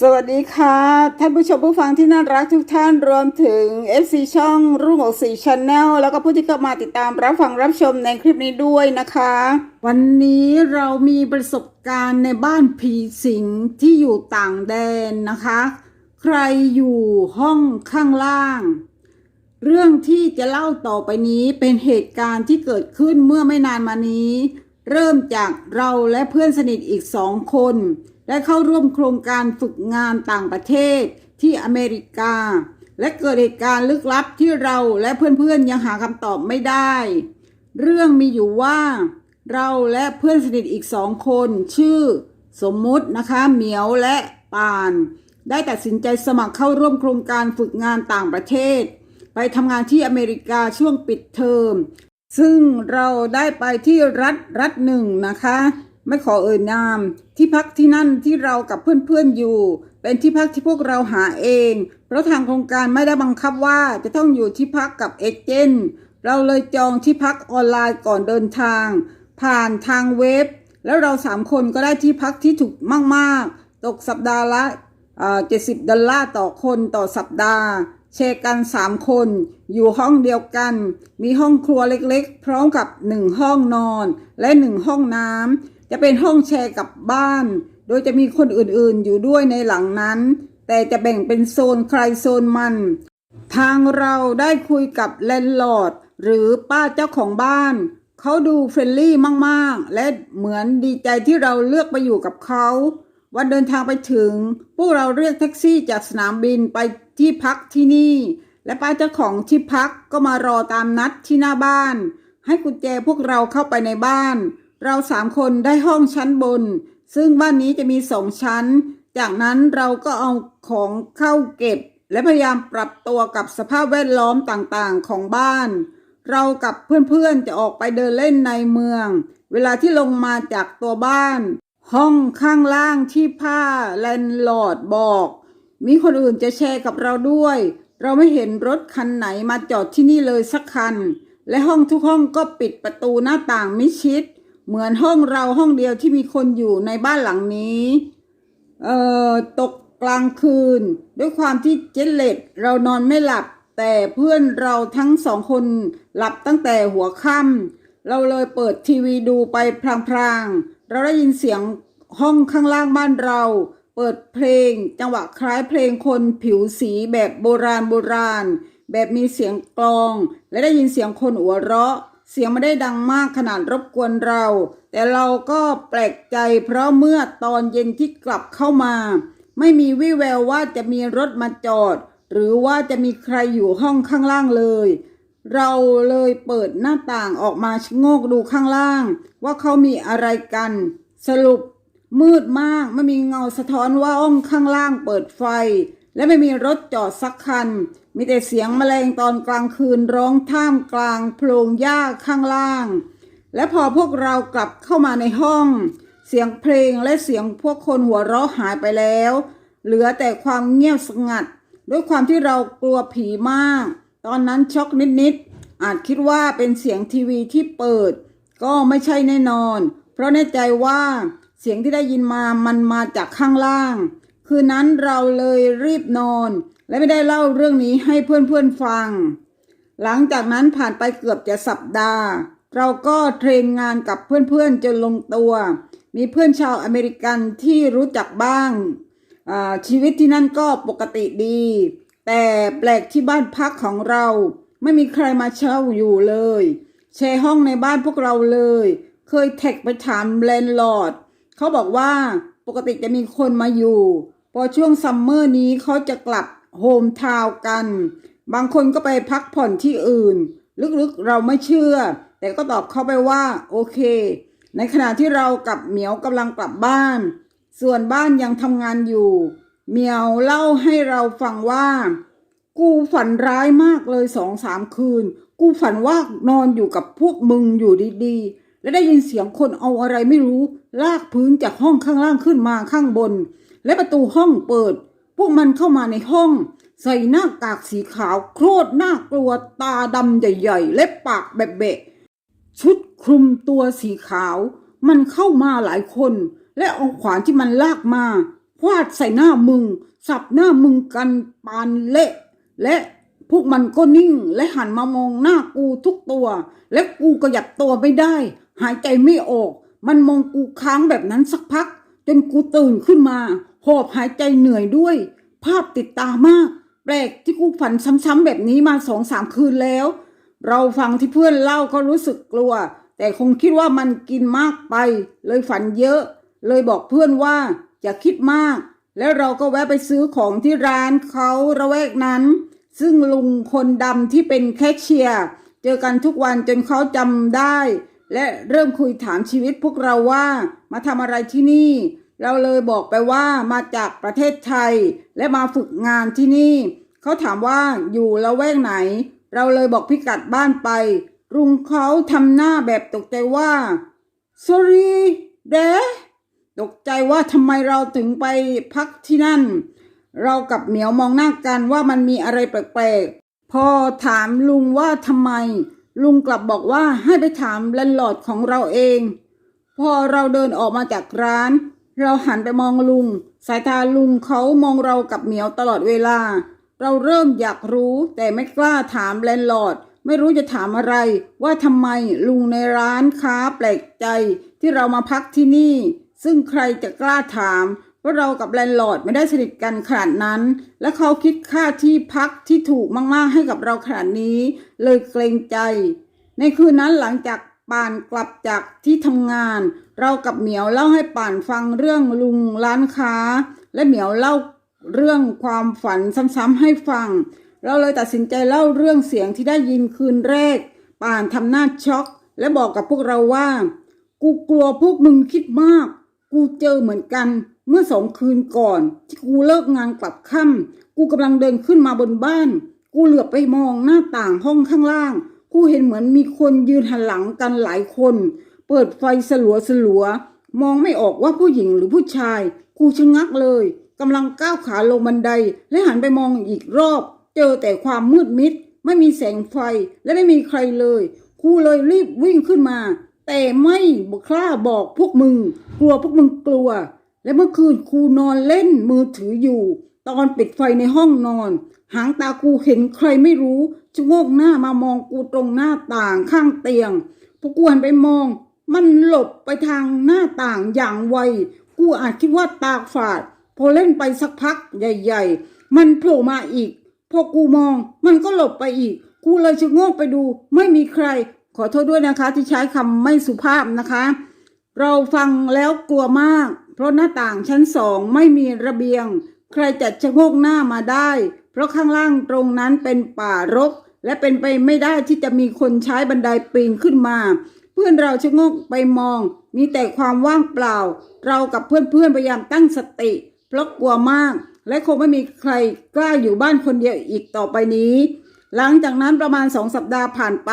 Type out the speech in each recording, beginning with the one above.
สวัสดีค่ะ ท่านผู้ชมผู้ฟังที่น่ารักทุกท่านรวมถึง FC ช่องรุ่งอกสีช n แนลแล้วก็ผู้ที่เข้ามาติดตามรับฟังรับชมในคลิปนี้ด้วยนะคะ วันนี้เรามีประสบการณ์ในบ้านผีสิงที่อยู่ต่างแดนนะคะ ใครอยู่ห้องข้างล่าง เรื่องที่จะเล่าต่อไปนี้เป็นเหตุการณ์ที่เกิดขึ้นเมื่อไม่นานมานี้ เริ่มจากเราและเพื่อนสนิทอีกสองคน ได้เข้าร่วมโครงการฝึกงานต่างประเทศที่อเมริกา และเกิดเหตุการณ์ลึกลับที่เราและเพื่อนๆยังหาคำตอบไม่ได้ เรื่องมีอยู่ว่า เราและเพื่อนสนิทอีกสองคน ชื่อ สมมุตินะคะเหมียวและปาน ได้ตัดสินใจสมัครเข้าร่วมโครงการฝึกงานต่างประเทศ ไปทำงานที่อเมริกาช่วงปิดเทอม ซึ่งเราได้ไปที่รัฐรัฐหนึ่งนะคะ ไม่ขอเอ่ยนาม ที่พักที่นั่นที่เรากับเพื่อนๆอยู่ เป็นที่พักที่พวกเราหาเอง เพราะทางโครงการไม่ได้บังคับว่าจะต้องอยู่ที่พักกับเอเจนต์เราเลยจองที่พักออนไลน์ก่อนเดินทาง ผ่านทางเว็บ แล้วเราสามคนก็ได้ที่พักที่ถูกมากๆ ตกสัปดาห์ละเจ็ดสิบดอลลาร์ต่อคนต่อสัปดาห์ แชร์กันสามคน อยู่ห้องเดียวกัน มีห้องครัวเล็กๆ พร้อมกับหนึ่งห้องนอน และหนึ่งห้องน้ำจะเป็นห้องแชร์กับบ้าน โดยจะมีคนอื่นๆอยู่ด้วยในหลังนั้น แต่จะแบ่งเป็นโซนใครโซนมัน ทางเราได้คุยกับแลนด์ลอร์ดหรือป้าเจ้าของบ้าน เขาดูเฟรนลี่มากๆ และเหมือนดีใจที่เราเลือกไปอยู่กับเขา วันเดินทางไปถึง พวกเราเรียกแท็กซี่จากสนามบินไปที่พักที่นี่ และป้าเจ้าของที่พักก็มารอตามนัดที่หน้าบ้าน ให้กุญแจพวกเราเข้าไปในบ้าน เราสามคนได้ห้องชั้นบน ซึ่งบ้านนี้จะมีสองชั้น จากนั้นเราก็เอาของเข้าเก็บ และพยายามปรับตัวกับสภาพแวดล้อมต่างๆของบ้าน เรากับเพื่อนๆจะออกไปเดินเล่นในเมือง เวลาที่ลงมาจากตัวบ้าน ห้องข้างล่างที่ผ้าแลนด์ลอร์ดบอก มีคนอื่นจะแชร์กับเราด้วย เราไม่เห็นรถคันไหนมาจอดที่นี่เลยสักคัน และห้องทุกห้องก็ปิดประตูหน้าต่างมิชิด เหมือนห้องเราห้องเดียวที่มีคนอยู่ในบ้านหลังนี้เอ่อตกกลางคืน ด้วยความที่เจ็ตเลดเรานอนไม่หลับ แต่เพื่อนเราทั้งสองคนหลับตั้งแต่หัวค่ำเราเลยเปิดทีวีดูไปพลางๆ เราได้ยินเสียงห้องข้างล่างบ้านเรา เปิดเพลง จังหวะคล้ายเพลงคนผิวสีแบบโบราณโบราณ แบบมีเสียงกลอง และได้ยินเสียงคนหัวเราะ เสียงไม่ได้ดังมากขนาดรบกวนเรา แต่เราก็แปลกใจเพราะเมื่อตอนเย็นที่กลับเข้ามา ไม่มีวี่แววว่าจะมีรถมาจอด หรือว่าจะมีใครอยู่ห้องข้างล่างเลย เราเลยเปิดหน้าต่างออกมาชะโงกดูข้างล่าง ว่าเขามีอะไรกัน สรุปมืดมากไม่มีเงาสะท้อนว่าห้องข้างล่างเปิดไฟ และไม่มีรถจอดสักคัน มีแต่เสียงแมลงตอนกลางคืนร้องท่ามกลางโพรงหญ้าข้างล่าง และพอพวกเรากลับเข้ามาในห้อง เสียงเพลงและเสียงพวกคนหัวเราะหายไปแล้ว เหลือแต่ความเงียบสงัด ด้วยความที่เรากลัวผีมาก ตอนนั้นช็อกนิดๆ อาจคิดว่าเป็นเสียงทีวีที่เปิด ก็ไม่ใช่แน่นอน เพราะแน่ใจว่าเสียงที่ได้ยินมามันมาจากข้างล่าง คืนนั้นเราเลยรีบนอน และไม่ได้เล่าเรื่องนี้ให้เพื่อนๆฟัง หลังจากนั้นผ่านไปเกือบจะสัปดาห์ เราก็เทรนงานกับเพื่อนๆจนลงตัว มีเพื่อนชาวอเมริกันที่รู้จักบ้าง ชีวิตที่นั่นก็ปกติดี แต่แปลกที่บ้านพักของเรา ไม่มีใครมาเช่าอยู่เลย แชร์ห้องในบ้านพวกเราเลย เคยแท็กไปถามแลนด์ลอร์ดเขาบอกว่าปกติจะมีคนมาอยู่ พอช่วงซัมเมอร์นี้เขาจะกลับโฮมทาวกัน บางคนก็ไปพักผ่อนที่อื่น ลึกๆเราไม่เชื่อ แต่ก็ตอบเขาไปว่า โอเค ในขณะที่เรากับเหมียวกำลังกลับบ้าน ส่วนบ้านยังทำงานอยู่ เหมียวเล่าให้เราฟังว่า กูฝันร้ายมากเลยสองสามคืน กูฝันว่านอนอยู่กับพวกมึงอยู่ดีๆ และได้ยินเสียงคนเอาอะไรไม่รู้ ลากพื้นจากห้องข้างล่างขึ้นมาข้างบน และประตูห้องเปิด พวกมันเข้ามาในห้อง ใส่หน้ากากสีขาวโคตรน่ากลัวตาดำใหญ่ๆและปากแบบเบะชุดคลุมตัวสีขาว มันเข้ามาหลายคน และเอาขวานที่มันลากมา ฟาดใส่หน้ามึง สับหน้ามึงกันปานเละ และพวกมันก็นิ่งและหันมามองหน้ากูทุกตัว และกูก็หยับตัวไม่ได้ หายใจไม่ออก มันมองกูค้างแบบนั้นสักพัก จนกูตื่นขึ้นมา หอบหายใจเหนื่อยด้วย ภาพติดตามาก แปลกที่กูฝันซ้ำๆแบบนี้มาสองสามคืนแล้ว เราฟังที่เพื่อนเล่าก็รู้สึกกลัว แต่คงคิดว่ามันกินมากไป เลยฝันเยอะ เลยบอกเพื่อนว่า อย่าคิดมาก แล้วเราก็แวะไปซื้อของที่ร้านเขาระแวกนั้น ซึ่งลุงคนดำที่เป็นแคชเชียร์เจอกันทุกวันจนเขาจำได้ และเริ่มคุยถามชีวิตพวกเราว่ามาทำอะไรที่นี่ เราเลยบอกไปว่ามาจากประเทศไทย และมาฝึกงานที่นี่ เขาถามว่าอยู่ละแวกไหน เราเลยบอกพิกัดบ้านไป ลุงเขาทำหน้าแบบตกใจว่า sorry เด ตกใจว่าทำไมเราถึงไปพักที่นั่น เรากับเหมียวมองหน้ากันว่ามันมีอะไรแปลกๆ พอถามลุงว่าทำไม ลุงกลับบอกว่าให้ไปถามแลนด์ลอดของเราเอง พอเราเดินออกมาจากร้าน เราหันไปมองลุง สายตาลุงเขามองเรากับเหมียวตลอดเวลา เราเริ่มอยากรู้แต่ไม่กล้าถามแลนด์ลอดไม่รู้จะถามอะไรว่าทำไมลุงในร้านค้าแปลกใจที่เรามาพักที่นี่ ซึ่งใครจะกล้าถามเพราเรากับแลนด์ลอร์ดไม่ได้สนิทกันขนาดนั้น และเขาคิดค่าที่พักที่ถูกมาก ๆ ให้กับเราขนาดนี้ เลยเกรงใจ ในคืนนั้นหลังจากป่านกลับจากที่ทำงาน เรากับเหมียวเล่าให้ป่านฟังเรื่องลุงร้านค้า และเหมียวเล่าเรื่องความฝันซ้ำๆให้ฟัง เราเลยตัดสินใจเล่าเรื่องเสียงที่ได้ยินคืนแรก ป่านทำหน้าช็อก และบอกกับพวกเราว่า กูกลัวพวกมึงคิดมาก กูเจอเหมือนกัน เมื่อสองคืนก่อน ที่กูเลิกงานกลับค่ำกูกำลังเดินขึ้นมาบนบ้าน กูเหลือบไปมองหน้าต่างห้องข้างล่าง กูเห็นเหมือนมีคนยืนหันหลังกันหลายคน เปิดไฟสลัวสลัวมองไม่ออกว่าผู้หญิงหรือผู้ชาย กูชะงักเลยกำลังก้าวขาลงบันได และหันไปมองอีกรอบ เจอแต่ความมืดมิด ไม่มีแสงไฟและไม่มีใครเลย กูเลยรีบวิ่งขึ้นมา แต่ไม่กล้าบอกพวกมึง กลัวพวกมึงกลัว และเมื่อคืนครูนอนเล่นมือถืออยู่ ตอนปิดไฟในห้องนอน หางตากูเห็นใครไม่รู้ชะโงกหน้ามามองกูตรงหน้าต่างข้างเตียงพอกูหันไปมอง มันหลบไปทางหน้าต่างอย่างไวกูอาจคิดว่าตาฝาด พอเล่นไปสักพักใหญ่ ๆ มันโผล่มาอีก พอกูมอง มันก็หลบไปอีก กูเลยชะโงกไปดู ไม่มีใคร ขอโทษด้วยนะคะ ที่ใช้คำไม่สุภาพนะคะ เราฟังแล้วกลัวมาก เพราะหน้าต่างชั้นสองไม่มีระเบียง ใครจะชะโงกหน้ามาได้ เพราะข้างล่างตรงนั้นเป็นป่ารก และเป็นไปไม่ได้ที่จะมีคนใช้บันไดปีนขึ้นมา เพื่อนเราชะโงกไปมอง มีแต่ความว่างเปล่า เรากับเพื่อนๆพยายามตั้งสติ เพราะกลัวมาก และคงไม่มีใครกล้าอยู่บ้านคนเดียวอีกต่อไปนี้ หลังจากนั้นประมาณสองสัปดาห์ผ่านไป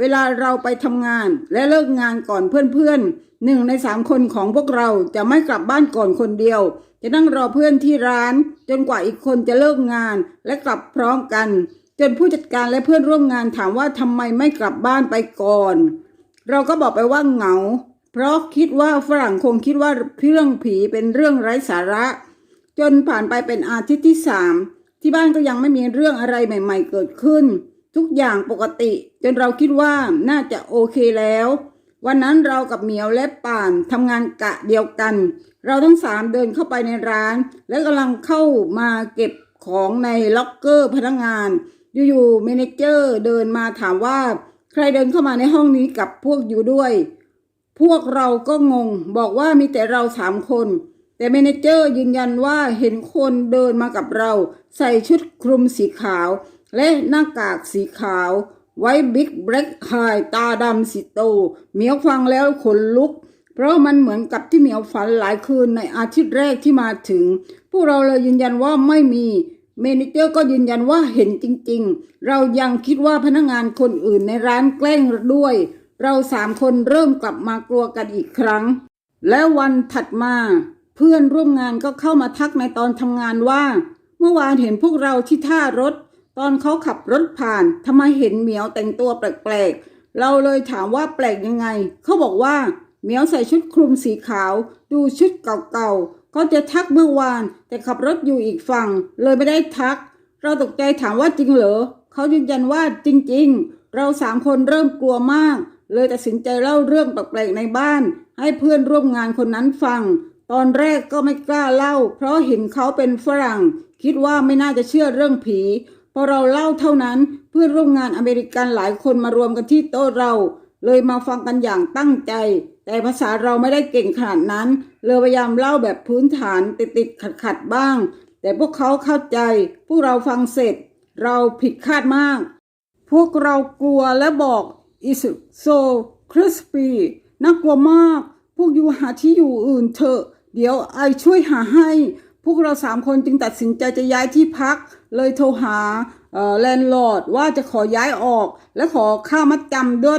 เวลาเราไปทำงานและเลิกงานก่อนเพื่อนๆหนึ่งในสามคนของพวกเราจะไม่กลับบ้านก่อนคนเดียว จะนั่งรอเพื่อนที่ร้าน จนกว่าอีกคนจะเลิกงานและกลับพร้อมกัน จนผู้จัดการและเพื่อนร่วมงานถามว่าทำไมไม่กลับบ้านไปก่อน เราก็บอกไปว่าเหงา เพราะคิดว่าฝรั่งคงคิดว่าเรื่องผีเป็นเรื่องไร้สาระ จนผ่านไปเป็นอาทิตย์ที่สามที่บ้านก็ยังไม่มีเรื่องอะไรใหม่ ๆ เกิดขึ้น ทุกอย่างปกติ จนเราคิดว่าน่าจะโอเคแล้ว วันนั้นเรากับเหมียวและป่านทำงานกะเดียวกัน เราทั้งสามเดินเข้าไปในร้าน และกำลังเข้ามาเก็บของในล็อกเกอร์พนักงาน อยู่ๆเมเนเจอร์เดินมาถามว่า ใครเดินเข้ามาในห้องนี้กับพวกอยู่ด้วย พวกเราก็งง บอกว่ามีแต่เราสามคน แต่เมเนเจอร์ยืนยันว่าเห็นคนเดินมากับเรา ใส่ชุดคลุมสีขาว และหน้ากากสีขาว ไว้บิ๊กแบล็กไฮตาดำสีโต เหมียวฟังแล้วขนลุก เพราะมันเหมือนกับที่เหมียวฝันหลายคืนในอาทิตย์แรกที่มาถึง พวกเราเลยยืนยันว่าไม่มีเมเนเจอร์ก็ยืนยันว่าเห็นจริงๆ เรายังคิดว่าพนักงานคนอื่นในร้านแกล้งด้วย เราสามคนเริ่มกลับมากลัวกันอีกครั้ง และวันถัดมา เพื่อนร่วมงานก็เข้ามาทักในตอนทำงานว่า เมื่อวานเห็นพวกเราที่ท่ารถ ตอนเขาขับรถผ่านทำไมเห็นเหมียวแต่งตัวแปลกๆ เราเลยถามว่าแปลกยังไง เขาบอกว่าเหมียวใส่ชุดคลุมสีขาว ดูชุดเก่าๆเขาจะทักเมื่อวาน แต่ขับรถอยู่อีกฝั่ง เลยไม่ได้ทัก เราตกใจถามว่าจริงเหรอเขายืนยันว่าจริงๆ เราสามคนเริ่มกลัวมาก เลยตัดสินใจเล่าเรื่องแปลกๆในบ้าน ให้เพื่อนร่วมงานคนนั้นฟัง ตอนแรกก็ไม่กล้าเล่า เพราะเห็นเขาเป็นฝรั่ง คิดว่าไม่น่าจะเชื่อเรื่องผี พอเราเล่าเท่านั้นเพื่อนร่วมงานอเมริกันหลายคนมารวมกันที่โต๊ะเรา เลยมาฟังกันอย่างตั้งใจ แต่ภาษาเราไม่ได้เก่งขนาดนั้นเลยพยายามเล่าแบบพื้นฐานติดติดขัดขัดๆบ้าง แต่พวกเขาเข้าใจ พวกเราฟังเสร็จ เราผิดคาดมาก พวกเรากลัวและบอก is so crispy น่ากลัวมาก พวกอยู่หาที่อยู่อื่นเถอะ เดี๋ยวไอช่วยหาให้ พวกเราสามคนจึงตัดสินใจจะย้ายที่พัก เลยโทรหาแลนด์ลอร์ดว่าจะขอย้ายออก และขอค่ามัดจำด้วย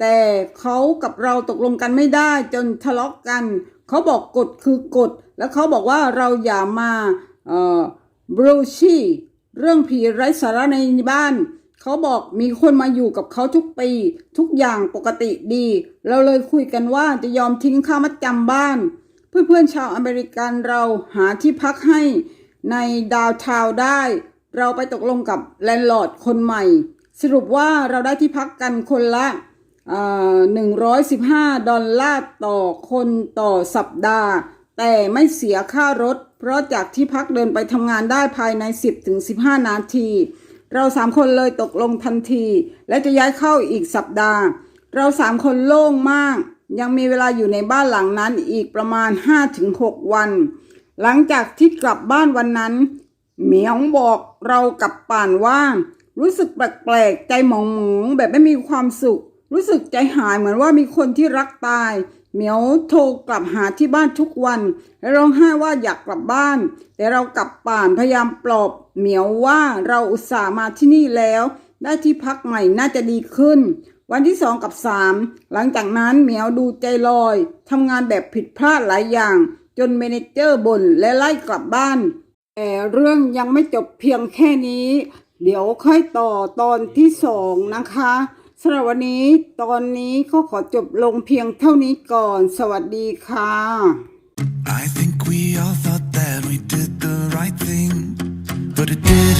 แต่เขากับเราตกลงกันไม่ได้จนทะเลาะกัน เขาบอกกฎคือกฎ แล้วเขาบอกว่าเราอย่ามาบรูชีเรื่องผีไร้สาระในบ้าน เขาบอกมีคนมาอยู่กับเขาทุกปี ทุกอย่างปกติดี เราเลยคุยกันว่าจะยอมทิ้งค่ามัดจำบ้าน เพื่อนๆชาวอเมริกันเราหาที่พักให้ในดาวทาวได้ เราไปตกลงกับแลนด์ลอร์ดคนใหม่ สรุปว่าเราได้ที่พักกันคนละหนึ่งร้อยสิบห้าดอลลาร์ต่อคนต่อสัปดาห์ แต่ไม่เสียค่ารถ เพราะจากที่พักเดินไปทำงานได้ภายใน 10ถึง15นาที เราสามคนเลยตกลงทันที และจะย้ายเข้าอีกสัปดาห์ เราสามคนโล่งมาก ยังมีเวลาอยู่ในบ้านหลังนั้นอีกประมาณ 5-6 วัน หลังจากที่กลับบ้านวันนั้น เหมียวบอกเรากับป่านว่า รู้สึกแปลกๆ ใจหมองๆแบบไม่มีความสุข รู้สึกใจหายเหมือนว่ามีคนที่รักตาย เหมียวโทรกลับหาที่บ้านทุกวัน และร้องไห้ว่าอยากกลับบ้าน แต่เรากับป่านพยายามปลอบ เหมียวว่าเราอุตส่าห์มาที่นี่แล้ว ได้ที่พักใหม่น่าจะดีขึ้น วันที่สองกับสามหลังจากนั้นเหมียวดูใจลอยทำงานแบบผิดพลาดหลายอย่าง จนเมนเจอร์บ่นและไล่กลับบ้าน แต่เรื่องยังไม่จบเพียงแค่นี้ เดี๋ยวค่อยต่อตอนที่สองนะคะสำหรับวันนี้ตอนนี้ก็ขอจบลงเพียงเท่านี้ก่อน สวัสดีค่ะ I think we all thought that we did the right thing, but it didn't.